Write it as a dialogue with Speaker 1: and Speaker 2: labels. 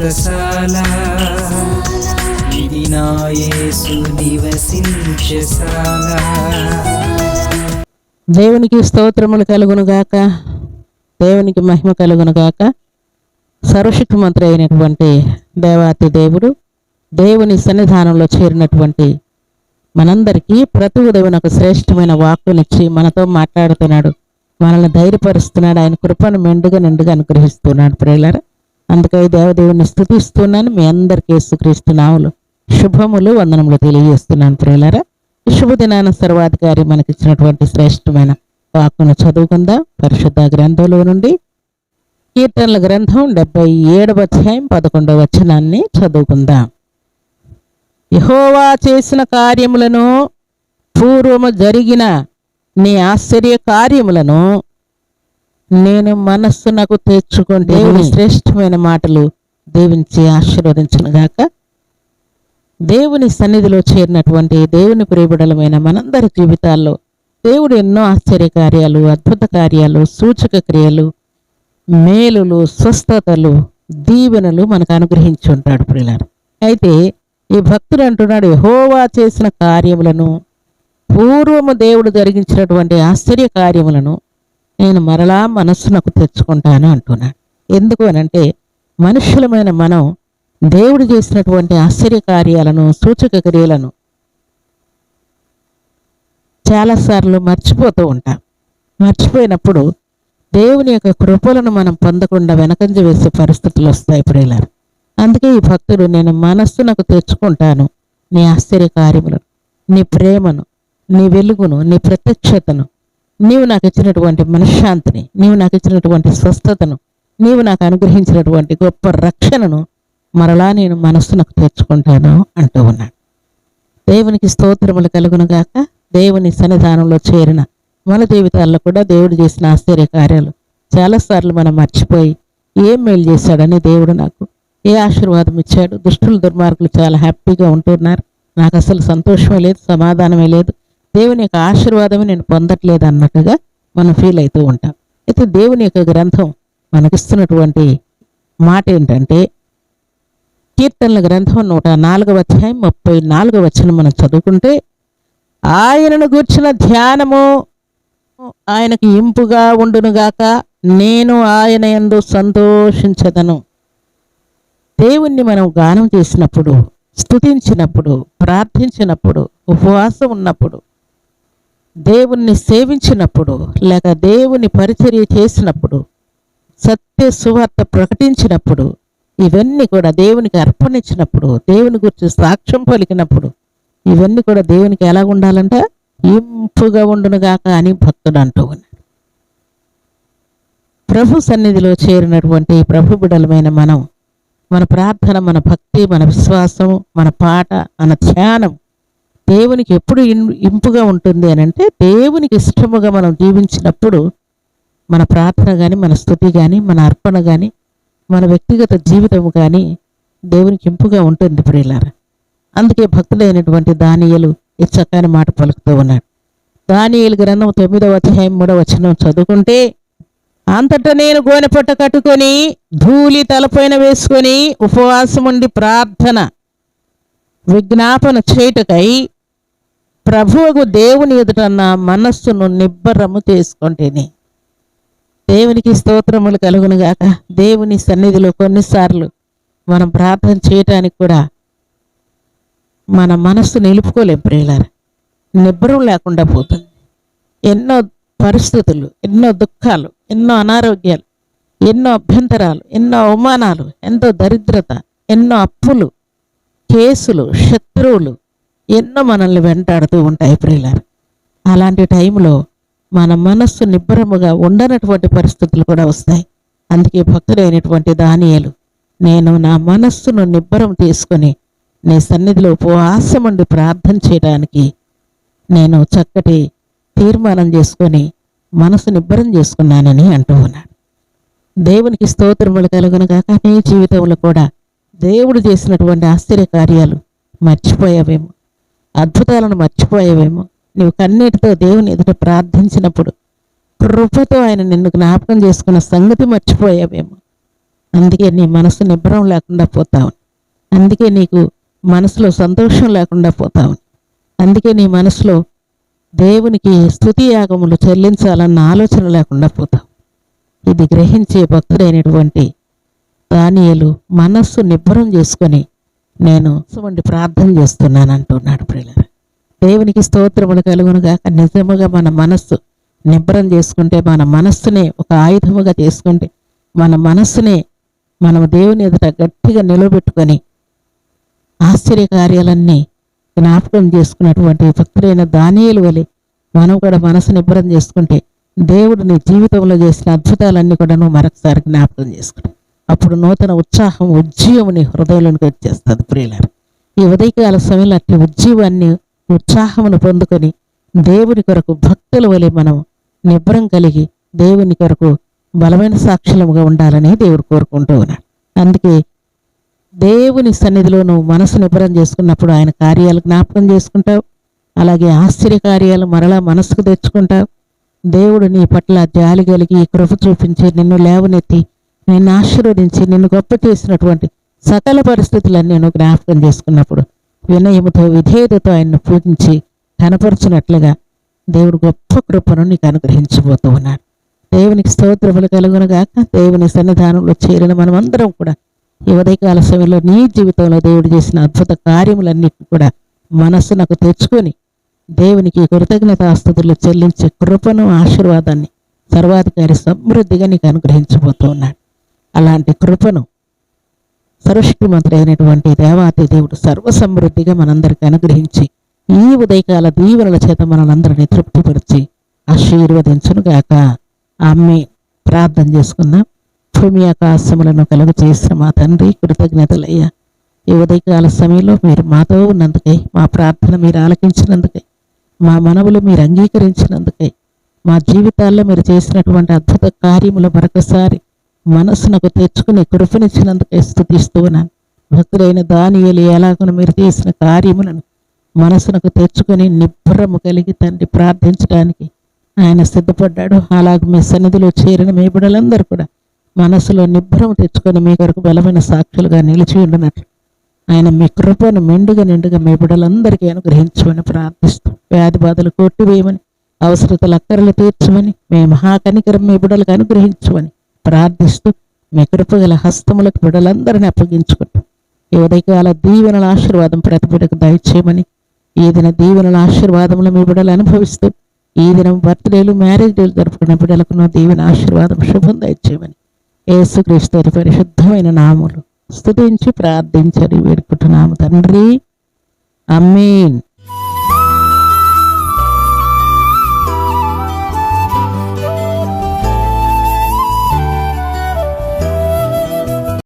Speaker 1: వ్రతశాల ఇది నివసించశాల
Speaker 2: దేవునికి స్తోత్రములు కలుగును గాక. దేవునికి మహిమ కలుగునుగాక గాక. సర్వశక్తిమంత్రి అయినటువంటి దేవాతి దేవుడు దేవుని సన్నిధానంలో చేరినటువంటి మనందరికీ ప్రతి ఉదయం ఒక శ్రేష్టమైన వాక్కునిచ్చి మనతో మాట్లాడుతున్నాడు. మనల్ని ధైర్యపరుస్తున్నాడు. ఆయన కృపను మెండుగా నిండుగా అనుగ్రహిస్తున్నాడు ప్రేలర అందుకే దేవదేవుని స్థుతిస్తున్నాను మీ అందరికీ యేసుక్రీస్తు నాములు శుభములు వందనములు తెలియజేస్తున్నాను ప్రేలరా శుభదినాన సర్వాధికారి మనకిచ్చినటువంటి శ్రేష్టమైన వాక్కును చదువుకుందాం. పరిశుద్ధ గ్రంథంలో నుండి కీర్తనల గ్రంథం డెబ్బై ఏడవ అధ్యాయం పదకొండవ వచనాన్ని చదువుకుందాం. యహోవా చేసిన కార్యములను పూర్వము జరిగిన నీ ఆశ్చర్య కార్యములను నేను మనస్సునకు తెచ్చుకుంటే దేవుని శ్రేష్టమైన మాటలు. దీవించి ఆశీర్వదించును గాక. దేవుని సన్నిధిలో చేరినటువంటి దేవుని ప్రియబిడలమైన మనందరి జీవితాల్లో దేవుడు ఎన్నో ఆశ్చర్య కార్యాలు అద్భుత కార్యాలు సూచక క్రియలు మేలులు స్వస్థతలు దీవెనలు మనకు అనుగ్రహించి ఉంటాడు ప్రియులారు. అయితే ఈ భక్తుడు అంటున్నాడు యెహోవా చేసిన కార్యములను పూర్వము దేవుడు జరిగించినటువంటి ఆశ్చర్య కార్యములను నేను మరలా మనస్సునకు తెచ్చుకుంటాను అంటున్నాడు. ఎందుకు అనంటే మనుష్యులమైన మనం దేవుడు చేసినటువంటి ఆశ్చర్య కార్యాలను సూచక క్రియలను చాలాసార్లు మర్చిపోతూ ఉంటాం. మర్చిపోయినప్పుడు దేవుని యొక్క కృపలను మనం పొందకుండా వెనకంజ వేసే పరిస్థితులు వస్తాయి ప్రియులారు. అందుకే ఈ భక్తుడు నేను మనస్సునకు తెచ్చుకుంటాను నీ ఆశ్చర్య కార్యములను నీ ప్రేమను నీ వెలుగును నీ ప్రత్యక్షతను నీవు నాకు ఇచ్చినటువంటి మనశ్శాంతిని నీవు నాకు ఇచ్చినటువంటి స్వస్థతను నీవు నాకు అనుగ్రహించినటువంటి గొప్ప రక్షణను మరలా నేను మనస్సునకు తెచ్చుకుంటాను అంటూ ఉన్నాడు. దేవునికి స్తోత్రములు కలుగునుగాక దేవుని సన్నిధానంలో చేరిన మన జీవితాల్లో కూడా దేవుడు చేసిన ఆశ్చర్య కార్యాలు చాలాసార్లు మనం మర్చిపోయి ఏం మేలు చేశాడని దేవుడు నాకు ఏ ఆశీర్వాదం ఇచ్చాడు. దుష్టులు దుర్మార్గులు చాలా హ్యాపీగా ఉంటున్నారు. నాకు అసలు సంతోషమే లేదు సమాధానమే లేదు. దేవుని యొక్క ఆశీర్వాదం నేను పొందట్లేదు అన్నట్టుగా మనం ఫీల్ అవుతూ ఉంటాం. అయితే దేవుని యొక్క గ్రంథం మనకిస్తున్నటువంటి మాట ఏంటంటే కీర్తనల గ్రంథం నూట నాలుగవ అధ్యాయం ముప్పై నాలుగవ వచ్చిన మనం చదువుకుంటే ఆయనను గూర్చిన ధ్యానము ఆయనకు ఇంపుగా ఉండునుగాక నేను ఆయన ఎందు సంతోషించదను. దేవుణ్ణి మనం గానం చేసినప్పుడు స్తుతించినప్పుడు ప్రార్థించినప్పుడు ఉపవాసం ఉన్నప్పుడు దేవుణ్ణి సేవించినప్పుడు లేక దేవుని పరిచర్య చేసినప్పుడు సత్య సువార్త ప్రకటించినప్పుడు ఇవన్నీ కూడా దేవునికి అర్పణించినప్పుడు దేవుని గురించి సాక్ష్యం పలికినప్పుడు ఇవన్నీ కూడా దేవునికి ఎలా ఉండాలంటే? ఇంపుగా ఉండునుగాక అని భక్తుడు అంటూ ఉన్నాడు. ప్రభు సన్నిధిలో చేరినటువంటి ప్రభు బిడలమైన మనం మన ప్రార్థన మన భక్తి మన విశ్వాసం మన పాట మన ధ్యానం దేవునికి ఎప్పుడు ఇంపుగా ఉంటుంది అని అంటే దేవునికి ఇష్టముగా మనం జీవించినప్పుడు మన ప్రార్థన కానీ మన స్థుతి కానీ మన అర్పణ కానీ మన వ్యక్తిగత జీవితం కానీ దేవునికి ఇంపుగా ఉంటుంది ప్రియులారా. అందుకే భక్తులైనటువంటి దానియలు ఈ చక్కని మాట పలుకుతూ ఉన్నాడు దానియలు గ్రంథం తొమ్మిదవ అధ్యాయం మూడవ వచనం చదువుకుంటే అంతటా నేను గోనెపట్ట కట్టుకొని ధూళి తలపైన వేసుకొని ఉపవాసం ఉండి ప్రార్థన విజ్ఞాపన చేయుటకై ప్రభువుకు దేవుని ఎదుట నా మనస్సును నిబ్బరము చేసుకుంటేనే. దేవునికి స్తోత్రములు కలుగును గాక. దేవుని సన్నిధిలో కొన్నిసార్లు మనం ప్రార్థన చేయటానికి కూడా మన మనస్సు నిలుపుకోలేం ప్రియులారా. నిబ్బరం లేకుండా పోతుంది. ఎన్నో పరిస్థితులు ఎన్నో దుఃఖాలు ఎన్నో అనారోగ్యాలు ఎన్నో అభ్యంతరాలు ఎన్నో అవమానాలు ఎంతో దరిద్రత ఎన్నో అప్పులు కేసులు శత్రువులు ఎన్నో మనల్ని వెంటాడుతూ ఉంటాయి ప్రియులారు అలాంటి టైంలో మన మనస్సు నిబ్బరముగా ఉండనటువంటి పరిస్థితులు కూడా వస్తాయి. అందుకే భక్తుడైనటువంటి దానియలు నేను నా మనస్సును నిబ్బరం తీసుకొని నీ సన్నిధిలో ఉపవాసముండి ప్రార్థన చేయడానికి నేను చక్కటి తీర్మానం చేసుకొని మనసు నిబ్బరం చేసుకున్నానని అంటూ ఉన్నాడు. దేవునికి స్తోత్రములు కలుగునుగాక నీ జీవితంలో కూడా దేవుడు చేసినటువంటి ఆశ్చర్య కార్యాలు మర్చిపోయావేమో. అద్భుతాలను మర్చిపోయావేమో. నీవు కన్నీటితో దేవుని ఎదుట ప్రార్థించినప్పుడు కృపతో ఆయన నిన్ను జ్ఞాపకం చేసుకున్న సంగతి మర్చిపోయావేమో. అందుకే నీ మనసు నిబ్బరం లేకుండా పోతావు. అందుకే నీకు మనసులో సంతోషం లేకుండా పోతావు. అందుకే నీ మనసులో దేవునికి స్థుతి యాగములు చెల్లించాలన్న ఆలోచన లేకుండా పోతావు. ఇది గ్రహించే భక్తుడైనటువంటి దానియలు మనస్సు నిబ్బరం చేసుకొని నేను వండి ప్రార్థన చేస్తున్నాను అంటున్నాడు ప్రియులారా. దేవునికి స్తోత్రములు కలుగునుగాక నిజముగా మన మనస్సు నిబ్బరం చేసుకుంటే మన మనస్సునే ఒక ఆయుధముగా చేసుకుంటే మన మనస్సునే మనం దేవుని ఎదుట గట్టిగా నిలబెట్టుకొని ఆశ్చర్య కార్యాలన్నీ జ్ఞాపకం చేసుకున్నటువంటి భక్తులైన దానియలు వలె మనం కూడా మనసు నిబ్బరం చేసుకుంటే దేవుడు నీ జీవితంలో చేసిన అద్భుతాలన్నీ కూడా నువ్వు మరొకసారి జ్ఞాపకం చేసుకుంటావు అప్పుడు నూతన ఉత్సాహం ఉజ్జీవం నీ హృదయంలోనికి వచ్చేస్తుంది ప్రియులారు. ఈ ఉదయకాల సమయంలో అట్టి ఉజ్జీవాన్ని ఉత్సాహమును పొందుకొని దేవుని కొరకు భక్తుల వలె మనం నిబ్రం కలిగి దేవుని కొరకు బలమైన సాక్షులముగా ఉండాలని దేవుడు కోరుకుంటూ ఉన్నాడు. అందుకే దేవుని సన్నిధిలో నువ్వు మనసు నిబ్రం చేసుకున్నప్పుడు ఆయన కార్యాలు జ్ఞాపకం చేసుకుంటావు. అలాగే ఆశ్చర్య కార్యాలు మరలా మనసుకు తెచ్చుకుంటావు. దేవుడు నీ పట్ల జాలి కలిగి కృప చూపించి నిన్ను లేవనెత్తి నిన్ను ఆశీర్వదించి నిన్ను గొప్ప చేసినటువంటి సకల పరిస్థితులన్నీ నేను జ్ఞాపకం చేసుకున్నప్పుడు వినయముతో విధేయతతో ఆయన్ను పూజించి కనపరుచినట్లుగా దేవుడు గొప్ప కృపను నీకు అనుగ్రహించబోతూ ఉన్నాడు. దేవునికి స్తోత్రములు కలుగునుగాక. దేవుని సన్నిధానంలో చేరిన మనమందరం కూడా ఈ ఉదయకాల సమయంలో నీ జీవితంలో దేవుడు చేసిన అద్భుత కార్యములన్నిటిని కూడా మనస్సునకు తెచ్చుకొని దేవునికి కృతజ్ఞతాస్తుతులు చెల్లించే కృపను ఆశీర్వాదాన్ని సర్వాధికారి సమృద్ధిగా నీకు అనుగ్రహించబోతూ ఉన్నాడు. అలాంటి కృపను సర్వశక్తిమంతుడు మంత్రైనటువంటి దేవాతి దేవుడు సర్వసమృద్ధిగా మనందరికీ అనుగ్రహించి ఈ ఉదయకాల దీవెనల చేత మనందరినీ తృప్తిపరిచి ఆశీర్వదించునుగాక. ఆమె ప్రార్థన చేసుకున్నాం భూమి ఆకాశములను కలుగు చేసిన మా తండ్రి కృతజ్ఞతలయ్యా. ఈ ఉదయకాల సమయంలో మీరు మాతో ఉన్నందుకై మా ప్రార్థన మీరు ఆలకించినందుకై మా మనవులు మీరు అంగీకరించినందుకై మా జీవితాల్లో మీరు చేసినటువంటి అద్భుత కార్యములు మరొకసారి మనసునకు తెచ్చుకుని కృపనిచ్చినందుకే స్థుతిస్తూ ఉన్నాను భక్తులైన దానియలు ఎలాగను మీరు చేసిన కార్యములను మనసునకు తెచ్చుకొని నిబ్బరము కలిగి తండ్రి ప్రార్థించడానికి ఆయన సిద్ధపడ్డాడు. అలాగ మీ సన్నిధిలో చేరిన మీ బిడ్డలందరూ కూడా మనసులో నిబ్బరం తెచ్చుకొని మీ కొరకు బలమైన సాక్షులుగా నిలిచి ఉండినట్లు ఆయన మీ కృపను మెండుగా నిండుగా మీ బిడ్డలందరికీ అనుగ్రహించమని ప్రార్థిస్తూ వ్యాధి బాధలు కొట్టివేయమని అవసరతలు అక్కర్లు తీర్చమని మీ మహాకనికరం మీ బిడ్డలకు అనుగ్రహించమని ప్రార్థిస్తూ మీ కృపగల హస్తములకు బిడ్డలందరినీ అప్పగించుకుంటూ ఈ ఉదయకాల దీవెనల ఆశీర్వాదం ప్రతి బిడ్డకు దయచేయమని ఈ దిన దీవెనల ఆశీర్వాదములు మీ బిడ్డలు అనుభవిస్తూ ఈ దినం బర్త్డేలు మ్యారేజ్ డేలు జరుపుకున్న బిడ్డలకు నా దీవెన ఆశీర్వాదం శుభం దయచేయమని ఏసుక్రీస్తు పరిశుద్ధమైన నాములు స్తుతించి ప్రార్థించని వేడుకుంటున్నాము తండ్రి. అమ్మీన్